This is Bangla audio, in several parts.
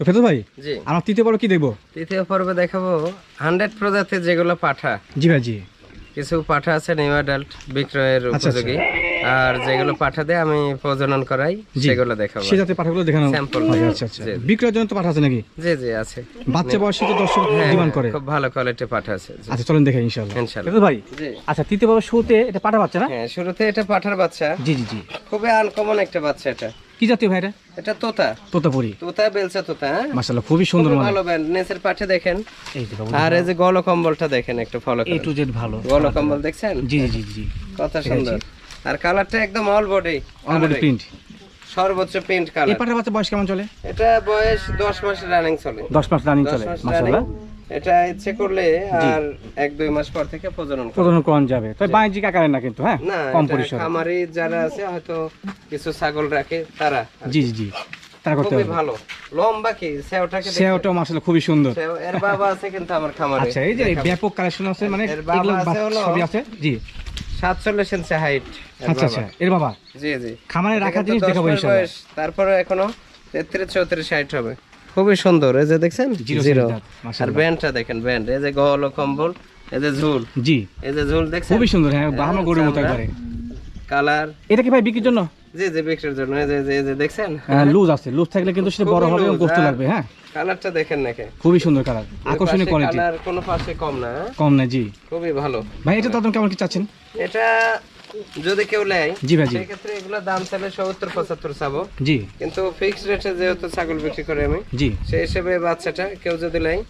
তো ফেরত ভাই জি। আমার তৃতীয় পর্ব কি দেখব? তৃতীয় পর্বে দেখাবো হান্ড্রেড প্রজাতির যেগুলো পাঠা। জি ভাই জি। কিছু পাঠা আছে নিউ অ্যাডাল্ট বিক্রয়ের আচ্ছা। উপযোগী। আর যেগুলো পাঠা দিয়ে আমি প্রজনন করাই সেগুলো দেখাবো। সে জাতের পাঠাগুলো দেখানো হবে দেখাবো। আচ্ছা আচ্ছা। বিক্রয়ের জন্য তো পাঠা আছে নাকি? জি জি আছে। বাচ্চা বয়সে তো দর্শক হ্যাঁ, ডিমান্ড করে। খুব ভালো কোয়ালিটির পাঠা আছে। আচ্ছা চলেন দেখে ইনশাল্লাহ ইনশাল্লাহ। ফেরত ভাই জি। আচ্ছা তৃতীয় পর্ব শুরুতে এটা পাঠা বাচ্চা না? হ্যাঁ শুরুতে এটা পাঠার বাচ্চা। জি জি জি। খুবই আনকমন একটা বাচ্চা এটা। কি জাতীয় ভাই এটা তোতা। তোতাপুরি। তোতা বেলচা তোতা হ্যাঁ? মাসাল্লাহ খুবই সুন্দর মানে ভালো ব্যান্ড। নেসের পাঠে দেখেন। এই দেখো। আর এই যে গল কম্বলটা দেখেন একটু ফলো এ টু জেড ভালো। গল কম্বল দেখছেন? জি জি জি কত সুন্দর। আর কালারটা একদম অল বডি অলরেডি প্রিন্ট সর্বোচ্চ প্রিন্ট এই কালার বাচ্চা বয়স কেমন চলে? এটা বয়স 10 মাস রানিং চলে। দশ মাস রানিং চলে running। এটা ইচ্ছে করলে আর এক দুই মাস পর থেকে প্রজনন প্রজনন যাবে। তবে বাণিজ্যিক আকারে না কিন্তু হ্যাঁ? না কম পরিসরে। খামারি যারা আছে হয়তো কিছু ছাগল রাখে তারা জি জি জি। তারা করতে খুবই ভালো। লম্বা কি? সেওটাকে দেখতে- সেওটাও খুবই সুন্দর। এর বাবা আছে কিন্তু আমার খামারে। আচ্ছা এই যে ব্যাপক কালেকশন আছে মানে এগুলো আছে সবই আছে? জি। 47 ইঞ্চি হাইট আচ্ছা আচ্ছা এর বাবা? জি জি। খামারে রাখা এটা জিনিস দেখাবো ইনশাআল্লাহ। তারপরে এখনও তেত্রিশ চৌত্রিশ ষাট হবে। খুবই সুন্দর। এই যে দেখছেন? জিরো আর ব্যান্ডটা দেখেন ব্যান্ড। এই যে গল ও কম্বল এই যে ঝুল। জি। এই যে ঝুল দেখছেন? খুবই সুন্দর হ্যাঁ বাহামা গরুর মতো একবারে। কালার। এটা কি ভাই বিক্রির জন্য? জি জি বিক্রির জন্য। এই যে- এই যে দেখছেন? হ্যাঁ লুজ আছে। লুজ থাকলে কিন্তু সেটা বড় হবে এবং গোস্ত হ্যাঁ। লাগবে হ্যাঁ। কালারটা দেখেন নাকি? খুবই সুন্দর কালার। আকর্ষণীয় কোয়ালিটি কালার কোনো পাশে কম না হ্যাঁ? কম না জি। খুবই ভালো। ভাই এটা তখন কেমন কি চাচ্ছেন? এটা যদি কেউ নেয় জি ভাই জি। সেক্ষেত্রে এগুলো দাম চাইলে সত্তর পঁচাত্তর চাবো। জি। কিন্তু ফিক্সড রেটে যেহেতু ছাগল বিক্রি করে আমি জি। সেই হিসেবে বাচ্চাটা কেউ যদি নেয়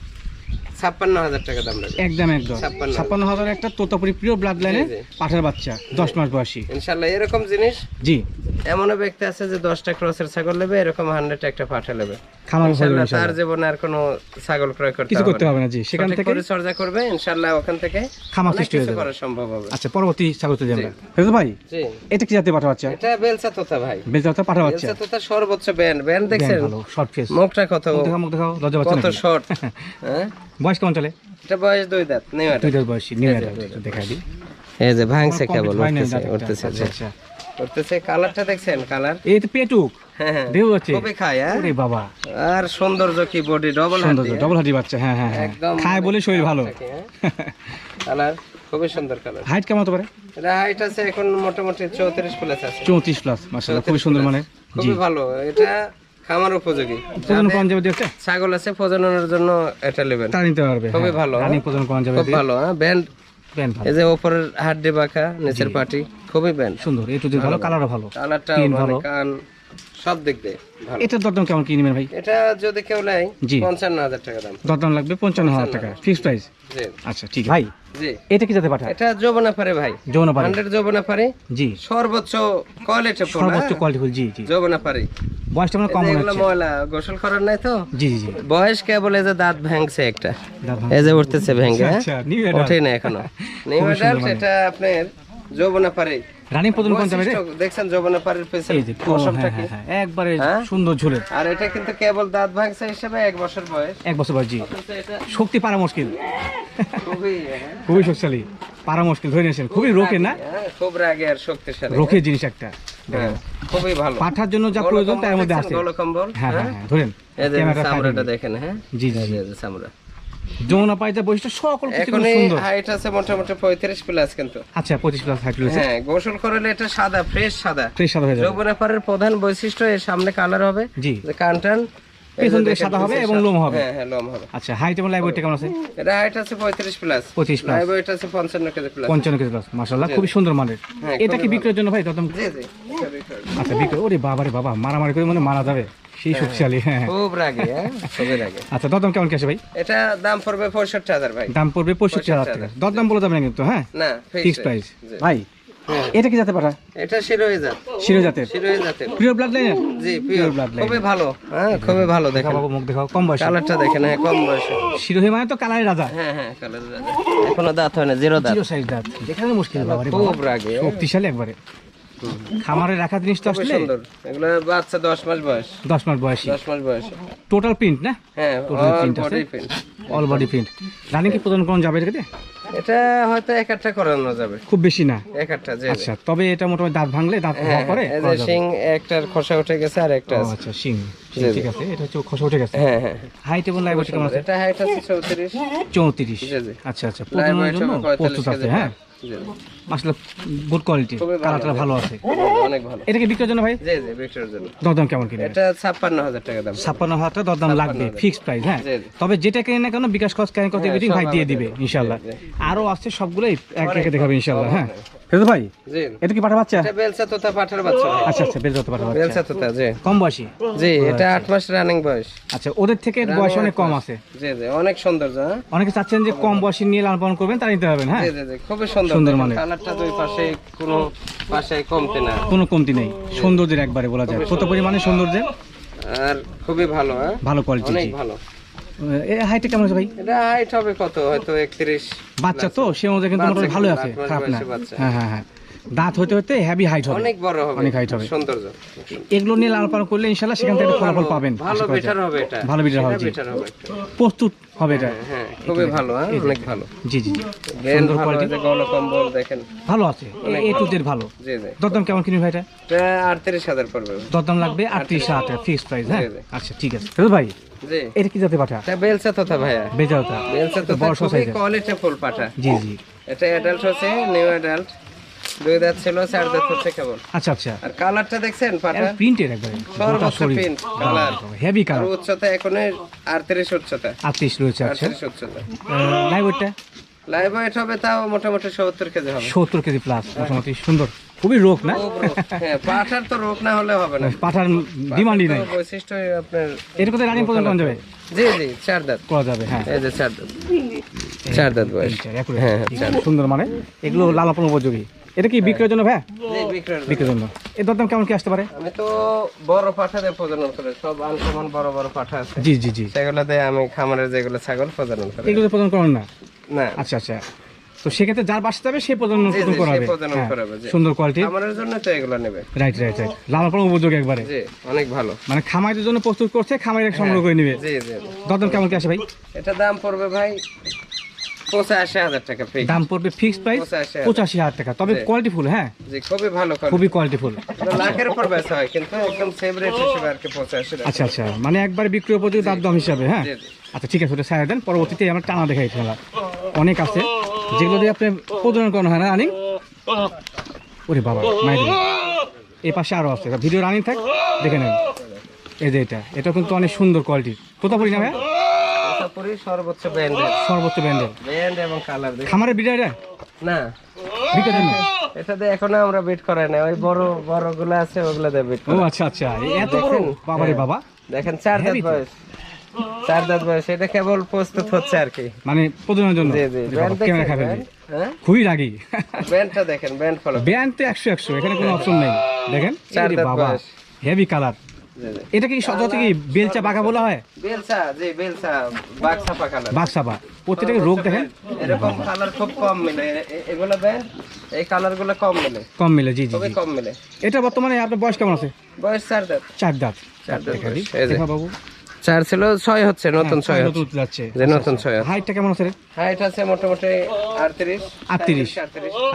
ছাপ্পান্ন হাজার টাকা দাম লাগবে একদম একদম। ছাপ্পান্ন। হাজার। একটা তোতাপুরি প্রিয় ব্লাড লাইনে। পাঠার বাচ্চা দশ মাস বয়সী। ইনশাল্লাহ এরকম জিনিস জি। এমনও ব্যক্তি আছে যে দশটা ক্রসের ছাগল নেবে এরকম হান্ড্রেড একটা পাঠা নেবে। তার জীবনে আর কোনো ছাগল ক্রয় করতে কিছু হবে করতে না। হবে না জি সেখান থেকে পরিচর্যা করবে ইনশাল্লাহ ওখান থেকে খামার সৃষ্টি হয়ে যাবে। করা সম্ভব হবে। আচ্ছা পরবর্তী স্বাগত দিই আমরা। ফেরত ভাই জি। এটা কি জাতীয় পাঠা বাচ্চা? এটা বেলচা তোতা ভাই। বেলচা পাঠা বাচ্চা। বেলচা তোতা সর্বোচ্চ ব্যান্ড ব্যান্ড দেখছেন? ভালো শর্ট ফেস মুখটা কত মুখ দেখাও মুখ দেখাও লজ্জা বাচ্চা কত শর্ট হ্যাঁ। বয়স কেমন চলে? এটা বয়স দুই দাঁত নেই দুই দাঁত বয়সী নিউ দেখাই দিই। এই যে ভাঙছে কেবল উঠতেছে উঠতেছে আচ্ছা। কালারটা দেখছেন কালার? এই তো পেটুক। হ্যাঁ হ্যাঁ। দেহ আছে। খুবই খায় হ্যাঁ? বাবা। আর সৌন্দর্য কি বডি ডবল সুন্দর ডবল হাডি বাচ্চা হ্যাঁ হ্যাঁ হ্যাঁ। একদম খায় বলে শরীর ভালো। কালার খুবই সুন্দর কালার। হাইট কেমন হতে পারে? এটা হাইট আছে এখন মোটামুটি চৌত্রিশ প্লাস আছে। চৌত্রিশ প্লাস খুবই সুন্দর মানে। খুবই ভালো। এটা খামার উপযোগী। প্রজন কম যাবে দেখতে ছাগল আছে প্রজননের জন্য এটা নেবেন। নিতে পারবে খুবই ভালো, রানিং প্রজন কম যাবে খুব ভালো হ্যাঁ? ব্যান্ড ভালো এই যে ওপরের হাড্ডি বাঁকা নিচের পাটি খুবই ব্যান্ড সুন্দর এই টু ভালো কালারও ভালো। কালারটা ভালো। কান সব দিক দিয়ে ভালো। দরদাম কেমন কি নেবেন ভাই? এটা যদি কেউ নেয় জি। পঞ্চান্ন হাজার টাকা দাম। দরদাম লাগবে পঞ্চান্ন হাজার টাকা ফিক্স প্রাইস আচ্ছা ঠিক ভাই জি। এটা কি যাতে পাঠায় এটা যৌবনা পারে ভাই। যৌন পারে হান্ড্রেড যৌবনা পারে জি। সর্বোচ্চ কোয়ালিটি সর্বোচ্চ কোয়ালিটি ফুল জি জি। যৌবনা পারে বয়সটা মানে কম হচ্ছে ময়লা গোসল করার নাই তো? জি জি জি। বয়স কেবল এই যে দাঁত ভাঙছে একটা? এই যে উঠতেছে ভেঙে হ্যাঁ? আচ্ছা নিউ না এখনও। নিউ মানে। এটা আপনার যৌবনা পারে রানিং প্রজন কোন দেখছেন যৌবনা পারের পেছনে পশমটা হ্যাঁ কি? হ্যাঁ হ্যাঁ, একবারে? সুন্দর ঝুলে। আর এটা কিন্তু কেবল দাঁত ভাঙছে হিসেবে এক বছর বয়স। এক বছর বয়স জি। শক্তি পারা মুশকিল। খুবই খুবই শক্তিশালী। পারা মুশকিল ধরে নিয়েছেন। খুবই রোকে না? খুব রাগে আর শক্তিশালী। রোখে জিনিস একটা। খুবই ভালো। পাঠার জন্য যা প্রয়োজন তার মধ্যে আছে। হ্যাঁ হ্যাঁ ধরেন। এই যে চামড়াটা দেখেন হ্যাঁ? জি জি চামড়া। যমুনা পাইতে বৈশিষ্ট্য সকল এখন হাইট আছে মোটামুটি পঁয়ত্রিশ প্লাস কিন্তু। আচ্ছা পঁচিশ প্লাস হাইট রয়েছে। হ্যাঁ গোসল করলে এটা সাদা ফ্রেশ সাদা। ফ্রেশ সাদা হয়ে যাবে। পারের প্রধান বৈশিষ্ট্য এর সামনে কালার হবে। জি। কানটান পেছন দিকে সাদা হবে এবং লোম হবে। হ্যাঁ হ্যাঁ লোম হবে। আচ্ছা হাইট এবং লাইভ ওয়েটটা কেমন আছে? এটা হাইট আছে পঁয়ত্রিশ প্লাস পঁচিশ প্লাস লাইভ ওয়েট আছে পঞ্চান্ন কেজি প্লাস পঞ্চান্ন কেজি প্লাস মাসাল্লাহ খুবই সুন্দর মানের। হ্যাঁ, এটা কি বিক্রয়ের জন্য ভাই? জি জি। আচ্ছা বিক্রয় ওরে বাবা রে বাবা মারামারি করে মানে মারা যাবে। সেই শক্তিশালী হ্যাঁ। হ্যাঁ। খুব রাগে হ্যাঁ খুবই রাগে। আচ্ছা দরদাম কেমন কি আছে ভাই? এটা দাম পড়বে পঁয়ষট্টি হাজার ভাই। দাম পড়বে পঁয়ষট্টি হাজার টাকা। দরদাম বলে যাবে না কিন্তু হ্যাঁ? না ফিক্স প্রাইস ভাই এটা কি যেতে পারা এটা শিরোই জাত। শিরো জাতের? শিরোই জাতের। প্রিয় ব্লাড লাইনের জি পিওর blood line। খুবই ভালো হ্যাঁ খুবই ভালো দেখেন। বাবু মুখ দেখাও কম বয়স। কালারটা দেখেন হ্যাঁ কম বয়সে। শিরো হয়ে মানে তো কালারের রাজা। হ্যাঁ হ্যাঁ কালার এখনও দাঁত হয় না জিরো দাঁত। জিরো সাইজ দাঁত। দেখানো মুশকিল বাবা খুব রাগে। হ্যাঁ। শক্তিশালী একবারে। খামারে রাখা জিনিস তো আসলে? সুন্দর। এগুলো বাচ্চা দশ মাস বয়স। দশ মাস বয়স। দশ মাস বয়স। টোটাল প্রিন্ট না? হ্যাঁ print আছে? অল বডি প্রিন্ট রানিং কি প্রদান কোন যাবে এটাকে এটা হয়তো এক আটটা করানো যাবে। খুব বেশি না? এক আটটা আচ্ছা তবে এটা মোটামুটি দাঁত ভাঙলে দাঁত ভাঙা পরে এই করা। শিং একটার খসা উঠে গেছে আর একটা আছে। আচ্ছা শিং শিং, জি, জি। ঠিক আছে এটা হচ্ছে খসা উঠে গেছে। হ্যাঁ হ্যাঁ। হাইট এবং লাইভ কেমন আছে? এটা হাইট আছে। আচ্ছা আচ্ছা প্রজননের জন্য প্রস্তুত আছে হ্যাঁ। আসলে গুড কোয়ালিটি কালারটা ভালো। আছে। অনেক ভালো। এটা কি বিক্রির জন্য ভাই? জি জি বিক্রির জন্য। দরদাম কেমন কিনে? এটা ছাপ্পান্ন হাজার টাকা দাম। ছাপ্পান্ন হাজার টাকা দরদাম লাগবে ফিক্সড প্রাইস হ্যাঁ। তবে যেটা কিনে না কেন বিকাশ খরচ কেন করতে হ্যাঁ, ভাই দিয়ে দিবে ইনশাল্লাহ আরও আছে সবগুলোই এক একে দেখাবে ইনশাল্লাহ হ্যাঁ? ফেরত ভাই জি। এটা কি পাঠা বাচ্চা? এটা বেলসা তোতা পাঠার বাচ্চা আচ্ছা আচ্ছা পাঠা বাচ্চা। বেলসা তোতা জি। কম বয়সী? জি এটা আট মাস রানিং বয়স। আচ্ছা ওদের থেকে বয়স অনেক কম আছে। জি জি অনেক সৌন্দর্য হ্যাঁ। অনেকে চাচ্ছেন যে কম বয়সী নিয়ে লালন পালন করবেন তারা নিতে পারবেন হ্যাঁ? জি জি খুবই সুন্দর সুন্দর মানের। কালারটা দুই পাশে কোনো পাশে কমতে না। কোনো কমতি নেই সৌন্দর্যের একবারে বলা যায়। কত পরিমাণে সৌন্দর্যের? আর খুবই ভালো হ্যাঁ। ভালো কোয়ালিটি অনেক ভালো। কেমন আছে ভাই? এটা হাইট হবে কত? হয়তো একত্রিশ বাচ্চা তো সে অনুযায়ী কিন্তু মোটামুটি ভালো আছে খারাপ না। বাচ্চা। হ্যাঁ হ্যাঁ হ্যাঁ। দাঁত হইতে হইতে হেভি হাইট হবে। অনেক বড় হবে। অনেক height হবে। সৌন্দর্য এগুলো নিয়ে লালন পালন করলে ইনশাল্লাহ সেখান থেকে ফলাফল পাবেন। ভালো বেটার হবে এটা। ভালো better হবে, জি। প্রস্তুত হবে এটা। হ্যাঁ খুবই ভালো হ্যাঁ অনেক ভালো। জি জি। সুন্দর quality। গল কম্বল দেখেন। ভালো আছে। এ টু জেড ভালো। জি জি। দরদাম কেমন কিনবি ভাই এটা এটা আটত্রিশ হাজার পড়বে। দরদাম লাগবে আটত্রিশ হাজার। টাকা ফিক্সড প্রাইস হ্যাঁ। আচ্ছা ঠিক আছে। ফেরত ভাই জি। এটা কি জাতে পাঠা? এটা বেলসা তোতা ভাইয়া। ওটা বেলসা তোতা বড় সাইজের কোয়ালিটি ফুল পাঠা। জি জি। এটা অ্যাডাল্ট হচ্ছে নিউ অ্যাডাল্ট দুই দাঁত ছিল চার দাঁত হচ্ছে কেবল। আচ্ছা আচ্ছা। আর কালারটা দেখছেন একবারে সর্বোচ্চ print, colour। Heavy colour. উচ্চতা এখন আটত্রিশ উচ্চতা। আটত্রিশ রয়েছে আচ্ছা। আটত্রিশ উচ্চতা। লাইভ লাইভ ওয়েট হবে তাও মোটামুটি সত্তর কেজি হবে। সত্তর কেজি প্লাস মোটামুটি সুন্দর। খুবই রোগ না? হ্যাঁ পাঠার তো রোগ না হলে হবে না। পাঠার ডিমান্ডই নাই। বৈশিষ্ট্য আপনার এর রানিং পর্যন্ত যাবে? জি জি চার দাঁত। করা যাবে হ্যাঁ। এই যে চার দাঁত। চার দাঁত বয়স। হ্যাঁ, হ্যাঁ, সুন্দর মানে। এগুলো লালাপন উপযোগী। এটা কি বিক্রয়ের জন্য ভাই বিক্রয়ের জন্য। এর দরদাম কেমন কি আসতে পারে? আমি তো বড় পাঠা দিয়ে প্রজনন করে সব আনকমন বড় বড় পাঠা আছে। জি জি জি। সেগুলো দিয়ে আমি খামারের যেগুলো ছাগল প্রজনন করে। এগুলো প্রদান করেন না? না। আচ্ছা আচ্ছা। তো সেক্ষেত্রে যার বাসা যাবে সে হবে প্রজনন হ্যাঁ, করাবে, সুন্দর কোয়ালিটি খামারের জন্য তো এগুলো নেবে। রাইট রাইট রাইট লালাপন উপযোগী একবারে। জি অনেক ভালো। মানে খামারের জন্য প্রস্তুত করছে খামারে সংগ্রহ করে নেবে। জি জি। দরদাম কেমন কি আসে ভাই? এটা দাম পড়বে ভাই পঁচাশি হাজার টাকা দাম পড়বে ফিক্সড প্রাইস পঁচাশি হাজার। টাকা। তবে জি। কোয়ালিটি ফুল হ্যাঁ? খুবই ভালো খুবই কোয়ালিটি ফুল। লাখের উপর বেচা হয় কিন্তু একদম সেম রেট হিসেবে আর কি পঁচাশি আচ্ছা আচ্ছা। মানে একবার বিক্রি উপযোগী দাম হিসাবে হ্যাঁ। আচ্ছা ঠিক আছে ওটা দেন। পরবর্তীতে আমরা টানা দেখাই অনেক আছে। যেগুলো দিয়ে আপনি প্রজনন করানো হয় না রানিং ওরে বাবা মাই এই পাশে আরও আছে। ভিডিও রানিং থাক দেখে নেন। এই যে এটা এটা কিন্তু অনেক সুন্দর কোয়ালিটি তোতাপুরি না ভাই তারপরে সর্বোচ্চ ব্র্যান্ডের সর্বোচ্চ ব্র্যান্ডের ব্র্যান্ড এবং কালার দেখি খামারের বিড়াই রে না। বিক্রির জন্য এটাতে এখনও আমরা বিট করাই না ওই বড় বড়গুলো আছে ওগুলো দিয়ে বিট ও আচ্ছা আচ্ছা। এত বড় দেখেন? বাবা রে হ্যাঁ। দেখেন চার দাঁত বয়স। চার দাঁত বয়স। এটা কেবল প্রস্তুত হচ্ছে আর কি। মানে প্রজননের জন্য? জি জি। ক্যামেরা খাবেন খুবই রাগি। দেখেন ব্র্যান্ড ফলো ব্যান্ড তো একশো একশো। এখানে কোনো অপশন নেই। দেখেন? চার দাঁত বয়স। হেভি কালার এটা কি সচরাচর কি বেলচা বাঘা বলা হয়? বেলচা জি বেলসা বাগ ছাপা কালার বাঘসাবা প্রত্যেকটা রোগ দেখেন? এরকম কালার খুব কম মিলে। এগুলো দেন এই কালারগুলো কম মিলে। কম মিলে জি জি কম মিলে। এটা বর্তমানে আপনার বয়স কেমন আছে? বয়স চার দাঁত। চার দাঁত। চার দাঁত যে। বাবু। চার ছিল ছয় হচ্ছে নতুন ছয় হ্যাঁ, নতুন যাচ্ছে। যে নতুন ছয় হচ্ছে। হাইটটা কেমন আছে? হাইট আছে মোটামুটি আটত্রিশ 38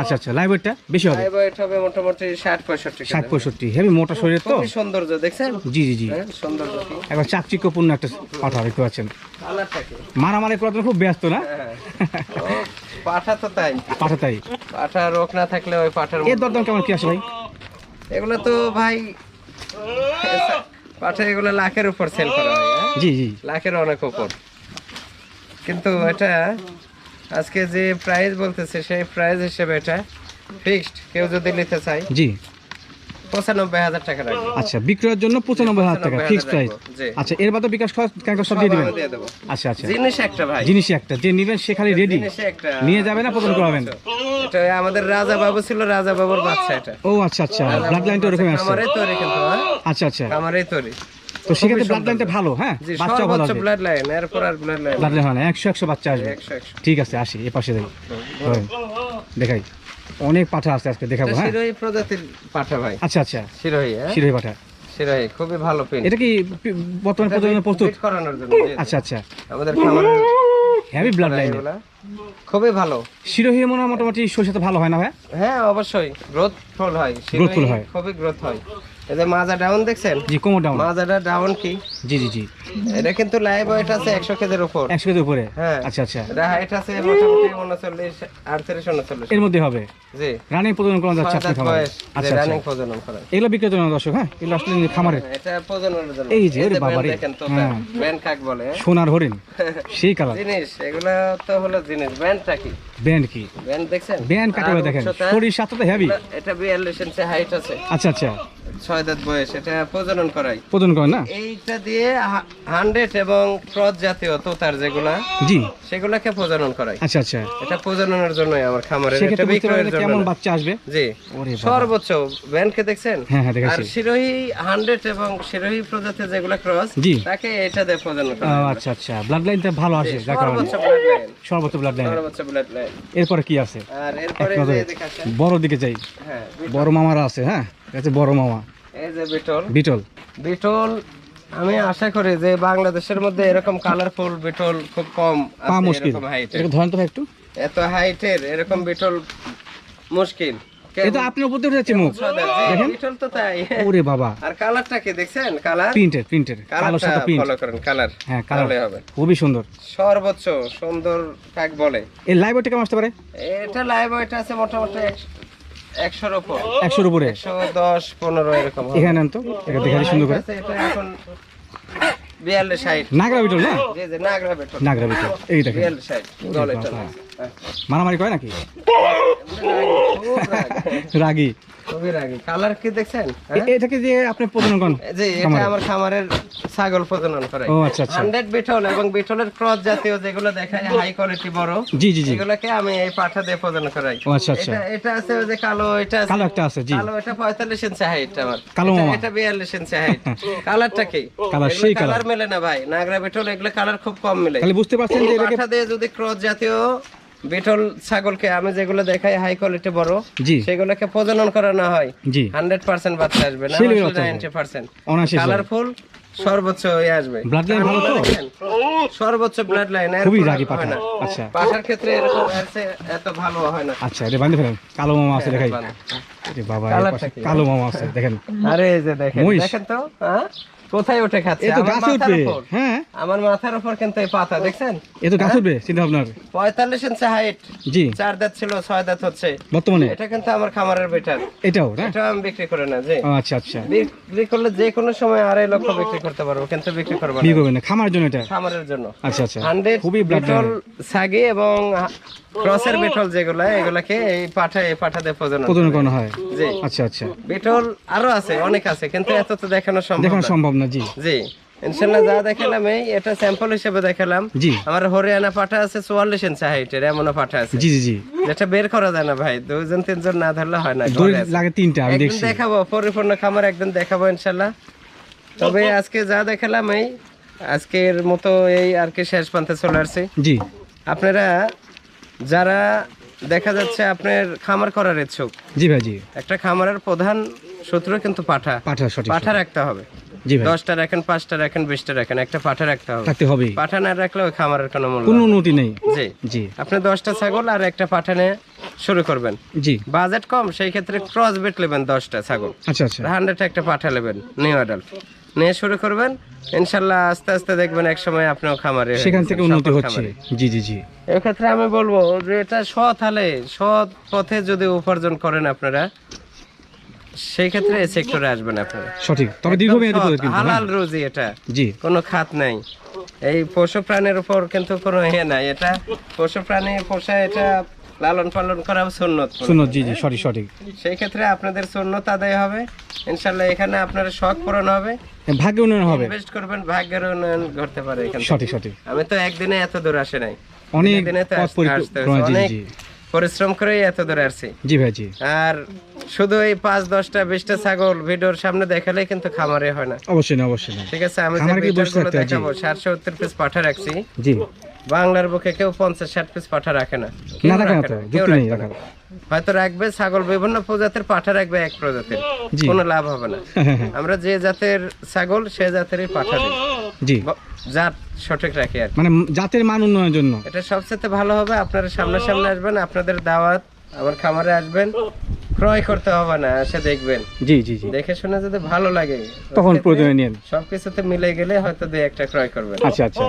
আচ্ছা আচ্ছা লাইভ ওয়েটটা বেশি হবে? হাই ওয়েট হবে মোটামুটি ষাট পঁয়ষট্টি ষাট পঁয়ষট্টি। হেভি মোটা শরীর তো? খুবই সৌন্দর্য দেখছেন? জি জি জি। হ্যাঁ সৌন্দর্য একবার চাকচিক্যপূর্ণ একটা পাঠা দেখতে পাচ্ছেন। মারামারি করার জন্য খুব ব্যস্ত না? হ্যাঁ পাঠা তো তাই। পাঠা তাই। পাঠা রোগ না থাকলে ওই পাঠার এর দরদাম কেমন কি আসে ভাই? এগুলো তো ভাই পাঠা এগুলো লাখের উপর সেল করা হয় হ্যাঁ? জি জি লাখের অনেক উপর কিন্তু এটা আজকে যে প্রাইস বলতেছে সেই প্রাইস হিসেবে এটা ফিক্সড কেউ যদি নিতে চায়। জি। পঁচানব্বই হাজার টাকা রাখব। আচ্ছা বিক্রয়ের জন্য পঁচানব্বই হাজার টাকা ফিক্সড প্রাইস আচ্ছা এর বাদে বিকাশ সব দিয়ে দিবেন? আচ্ছা আচ্ছা। জিনিস একটা ভাই। জিনিসই একটা যে নিবেন সে খালি রেডি নিয়ে না প্রদান করাবেন? এটা আমাদের রাজা বাবু ছিল রাজা বাবুর বাচ্চা এটা। ও আচ্ছা আচ্ছা। ব্লাড লাইনটা ওরকম আসছে। আমারই তৈরি কিন্তু হ্যাঁ? আচ্ছা আচ্ছা। আমারই তৈরি। তো সেক্ষেত্রে ব্লাড লাইনটা ভালো হ্যাঁ? বাচ্চা ভালো আছে। ব্লাড লাইন এরপর আর ব্লাড লাইন ব্লাড লাইন হয় না একশো একশো বাচ্চা আসবে। ঠিক আছে আসি এ পাশে দেখি। দেখাই। অনেক পাঠা আছে আজকে দেখাবো হ্যাঁ? শিরোহী প্রজাতির পাঠা ভাই। আচ্ছা আচ্ছা। শিরোহী হ্যাঁ? শিরোহী পাঠা। শিরোহী খুবই ভালো পিন এটা কি বর্তমানে প্রজনন প্রস্তুত? করানোর জন্য। আচ্ছা আচ্ছা। আমাদের blood line এর। এগুলা। খুবই ভালো। শিরোহী মনে মোটামুটি সরষে তো ভালো হয় না ভাই? হ্যাঁ অবশ্যই। গ্রোথ ফুল হয় শিরোহী হয়। খুবই গ্রোথ হয়। এই যে মাজা ডাউন দেখছেন? জি কোমর ডাউন। মাজাটা ডাউন কি? জি জি জি। এটা কিন্তু লাইভ ওয়েট আছে একশো কেজির উপর। একশো কেজি উপরে? হ্যাঁ। আচ্ছা আচ্ছা। এটা হাইট আছে মোটামুটি উনচল্লিশ আটত্রিশ উনচল্লিশ। এর মধ্যে হবে? জি। রানিং প্রজনন করানো যাচ্ছে আপনি দাঁত খামারে বয়স। যে আচ্ছা। রানিং প্রজনন করে। এগুলো বিক্রি জন্য দর্শক হ্যাঁ? এগুলো আসলে খামারের এটা প্রজননের জন্য। এই যে, ওরে বাবারে। দেখেন তো হ্যাঁ। ব্যান্ড কাক বলে। সোনার হরিণ। সেই কালার। জিনিস এগুলো তো হলো জিনিস। ব্যান্ডটা কি? ব্যান্ড কি? ব্যান্ড দেখছেন? ব্যান্ড কাকে দেখেন? শরীর সাথে হেভি এটা ইঞ্চি হাইট আছে। আচ্ছা আচ্ছা। ছয় দাঁত বয়স এটা প্রজনন করাই। প্রজনন করেন না? এইটা দিয়ে হান্ড্রেড এবং ক্রস জাতীয় তোতার যেগুলা জি। সেগুলাকে প্রজনন করাই। আচ্ছা আচ্ছা। এটা প্রজননের জন্যই আমার খামারের এটা বিক্রয়ের জন্য। কেমন বাচ্চা আসবে? জি। সর্বোচ্চ দেখছেন? হ্যাঁ, হ্যাঁ, আর শিরোহী হান্ড্রেড এবং শিরোহী প্রজাতি যেগুলা ক্রস জি। তাকে এটা দিয়ে প্রজনন করা আচ্ছা আচ্ছা। ব্লাড লাইনটা ভালো আসে সর্বোচ্চ ব্লাড লাইন সর্বোচ্চ ব্লাড লাইন সর্বোচ্চ ব্লাড লাইন এরপরে কি আছে? আর এরপরে। বড় দিকে যাই। হ্যাঁ বড় মামারা আছে হ্যাঁ? হচ্ছে বড় মামা। যে বিটল? বিটল। বিটল আমি আশা করি যে বাংলাদেশের মধ্যে এরকম কালারফুল বিটল খুব কম মুশকিল। ধরেন তো একটু। এত হাইটের এরকম বিটল মুশকিল। এটা আপনার উপর দিয়ে যাচ্ছে মুখ। দেখেন। বিটল তো তাই। ওরে বাবা। আর কালারটা কি দেখছেন? কালার প্রিন্টের প্রিন্টের কালো সাথে প্রিন্ট ফলো করেন কালার হ্যাঁ কালার হবে। খুবই সুন্দর। সর্বোচ্চ সুন্দর কাক বলে। এই লাইভ কেমন আসতে পারে? এটা লাইভ ওয়েট আছে মোটামুটি একশোর উপর। একশোর উপরে? একশো দশ পনেরো এরকম এখানে নেন তো? এটা দেখা সুন্দর করে। এখন বিয়াল্লিশ ষাট। নাগরা বিটল না? নাগরা বেটল। নাগরা বিটল। এই দেখেন। বিয়াল্লিশ ষাট দলে বাবা। চলে। হ্যাঁ। মারামারি করে নাকি? খুব রাগ। কালার কি দেখছেন? এটাকে যে আপনি প্রজনন করেন। এই এটা আমার খামারের ছাগল প্রজনন করে। ও আচ্ছা আচ্ছা। হান্ড্রেড বিটল এবং বিটলের ক্রস জাতীয় যেগুলো দেখায় হাই কোয়ালিটি বড় জি জি জি। এগুলোকে আমি এই পাঠা দিয়ে প্রজনন করাই। ও আচ্ছা আচ্ছা। এটা এটা আছে ওই যে কালো এটা আছে কালো একটা আছে জি। কালো এটা পঁয়তাল্লিশ ইঞ্চি হাইট আমার। কালো এটা- ইঞ্চি হাইট কালারটা কি? কালার, সেই কালার। কালার। মেলে না ভাই। নাগরা বিটল এগুলো কালার খুব কম মেলে। তাহলে বুঝতে পারছেন যে এটাকে পাঠা দিয়ে যদি ক্রস জাতীয় বিটল ছাগলকে আমি যেগুলো দেখাই হাই কোয়ালিটি বড় জি। সেগুলোকে প্রজনন করানো হয়। জি। হান্ড্রেড পার্সেন্ট বাচ্চা আসবে না নাইনটি পার্সেন্ট কালারফুল সর্বোচ্চ ইয়ে আসবে। Blood line ভালো তো? সর্বোচ্চ ব্লাড লাইন খুবই রাগী পাঠা আচ্ছা। পাঠার ক্ষেত্রে এরকম এর চেয়ে এত ভালো হয় না। আচ্ছা এটা বান্ধে ফেলেন। কালো মামা আছে দেখাই। আরে বাবা কালো মামা আছে দেখেন। আরে এই যে দেখেন দেখেন তো হ্যাঁ? কোথায় উঠে খাচ্ছে? এ তো আমার গাছে মাথার উঠবে। উপর। হ্যাঁ। আমার মাথার উপর কিন্তু এই পাতা দেখছেন? এ তো গাছ উঠবে চিন্তা ভাবনার পঁয়তাল্লিশ ইঞ্চি হাইট জি। চার দাঁত ছিল ছয় দাঁত হচ্ছে। বর্তমানে? এটা কিন্তু আমার খামারের বেটার। এটাও না? এটা আমি বিক্রি করে না ও, আচ্ছা আচ্ছা। বিক্রি করলে যে কোনো সময় আড়াই লক্ষ বিক্রি করতে পারব কিন্তু বিক্রি করব না। বিয়ে করবেন না খামার জন্য এটা? খামারের জন্য। আচ্ছা আচ্ছা। হান্ড্রেড খুবই ব্লাড বিটল সাগি এবং ক্রসের বিটল যেগুলো এগুলাকে এই পাঠা এই পাঠা দিয়ে প্রজনন প্রজনন করে। হয়। জি। আচ্ছা আচ্ছা। বিটল আরও আছে অনেক আছে কিন্তু এত তো দেখানো সম্ভব দেখানো সম্ভব না জি। জি। ইনশাল্লাহ যা দেখালাম এই এটা স্যাম্পল হিসেবে দেখালাম। জি। আমার হরিয়ানা পাঠা আছে চুয়াল্লিশ ইঞ্চি হাইটের এমনও পাঠা আছে। জি জি যেটা বের করা যায় না ভাই দুজন তিনজন না ধরলে হয় না। লাগে তিনটা আমি দেখছি। দেখাবো পরিপূর্ণ খামার একদিন দেখাবো ইনশাল্লাহ তবে আজকে যা দেখালাম এই আজকের মতো এই আর কি শেষ প্রান্তে চলে আসছি। জি। আপনারা যারা দেখা যাচ্ছে আপনার খামার করার ইচ্ছুক জি ভাই জি একটা খামারের প্রধান সূত্র কিন্তু পাঠা। পাঠা পাঠা রাখতে হবে। দশটা রাখেন পাঁচটা রাখেন বিশটা রাখেন একটা পাঠা রাখতে হবে। থাকতে হবে। পাঠা না রাখলে ওই খামারের কোনো মূল্য কোনো উন্নতি নেই। জি। জি। আপনি দশটা ছাগল আর একটা পাঠা নিয়ে শুরু করবেন। জি। বাজেট কম সেই ক্ষেত্রে ক্রস বেট নেবেন দশটা ছাগল। আচ্ছা আচ্ছা। হান্ড্রেড একটা পাঠা নেবেন নিউ অ্যাডাল্ট। নিয়ে শুরু করবেন ইনশাল্লাহ আস্তে আস্তে দেখবেন এক সময় আপনিও খামারে সেখান থেকে উন্নতি হচ্ছে। জি জি জি। এক্ষেত্রে আমি বলব যে এটা সৎ হালে সৎ পথে যদি উপার্জন করেন আপনারা সেই ক্ষেত্রে এই সেক্টরে আসবেন আপনারা। সঠিক। তবে দীর্ঘমেয়াদী পদ্ধতি কিন্তু হ্যাঁ? হালাল রুজি এটা। জি। কোনো খাত নাই। এই পশু প্রাণীর উপর কিন্তু কোনো ইয়ে নাই। এটা পশু প্রাণী পোষা এটা লালন পালন করা সুন্নত। শুনো জি জি সঠিক সঠিক। সেই ক্ষেত্রে আপনাদের সুন্নত আদায় হবে। ইনশাল্লাহ এখানে আপনার শখ পূরণ হবে। ভাগ্য উন্নয়ন হবে। ইনভেস্ট করবেন ভাগ্যের উন্নয়ন ঘটতে পারে এখানে সঠিক সঠিক। আমি তো একদিনে এত দূর আসে নাই। অনেক দিনে তো আসতে- অনেক পরিশ্রম করেই এত দূরে আসছি। জি ভাই জি। আর শুধু এই পাঁচ দশটা বিশটা ছাগল ভিডিওর সামনে দেখালে কিন্তু খামারে হয় না। অবশ্যই না অবশ্যই না। ঠিক আছে আমি যে ভিডিওগুলো। দেখাবো ষাট সত্তর পিস পাঠা রাখছি। জি। বাংলার বুকে কেউ পঞ্চাশ ষাট পিস পাঠা রাখে না। না রাখে না। হয়তো রাখবে ছাগল বিভিন্ন প্রজাতির পাঠা রাখবে এক প্রজাতির। কোনো লাভ হবে না। আমরা যে জাতের ছাগল সে জাতেরই পাঠা দিই। জি। জাত সঠিক রাখি আর মানে জাতের মান উন্নয়নের জন্য। এটা সবচেয়ে ভালো হবে আপনারা সামনাসামনি আসবেন আপনাদের দাওয়াত আমার খামারে আসবেন। ক্রয় করতে হবে না এসে দেখবেন। জি জি জি। দেখে শুনে যদি ভালো লাগে তখন প্রয়োজনে নিন। সবকিছুতে মিলে গেলে হয়তো দুই একটা ক্রয় করবেন। আচ্ছা আচ্ছা।